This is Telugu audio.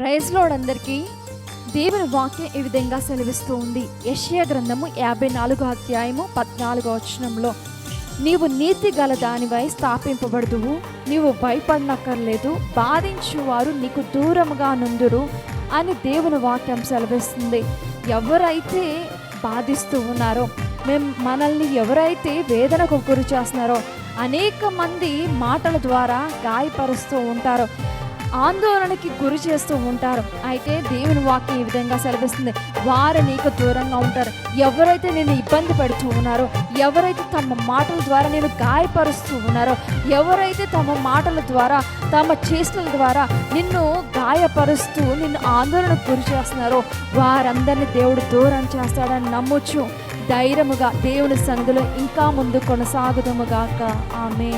ప్రైజ్లోడ్ అందరికీ దేవుని వాక్యం ఈ విధంగా సెలవిస్తూ ఉంది. యషియా గ్రంథము యాభై నాలుగో అధ్యాయము పద్నాలుగో వచనంలో నీవు నీతి గల దానివై స్థాపింపబడుదువు నీవు భయపడనక్కర్లేదు బాధించువారు నీకు దూరముగా నుందురు అని దేవుని వాక్యం సెలవిస్తుంది. ఎవరైతే బాధిస్తూ ఉన్నారో మేము మనల్ని ఎవరైతే వేదనకు గురి చేస్తున్నారో అనేక మంది మాటల ద్వారా గాయపరుస్తూ ఉంటారో. ఆందోళనకి గురి చేస్తూ ఉంటారు. అయితే దేవుని వాక్యం ఈ విధంగా సెలవిస్తుంది. వారు నీకు దూరంగా ఉంటారు. ఎవరైతే నేను ఇబ్బంది పెడుతూ ఉన్నారో ఎవరైతే తమ మాటల ద్వారా నేను గాయపరుస్తూ ఉన్నారో ఎవరైతే తమ మాటల ద్వారా తమ చేష్టల ద్వారా నిన్ను గాయపరుస్తూ నిన్ను ఆందోళనకు గురి చేస్తున్నారో వారందరినీ దేవుడు దూరం చేస్తాడని నమ్మొచ్చు ధైర్యముగా దేవుని సందులో ఇంకా ముందు కొనసాగుదముగాక ఆమె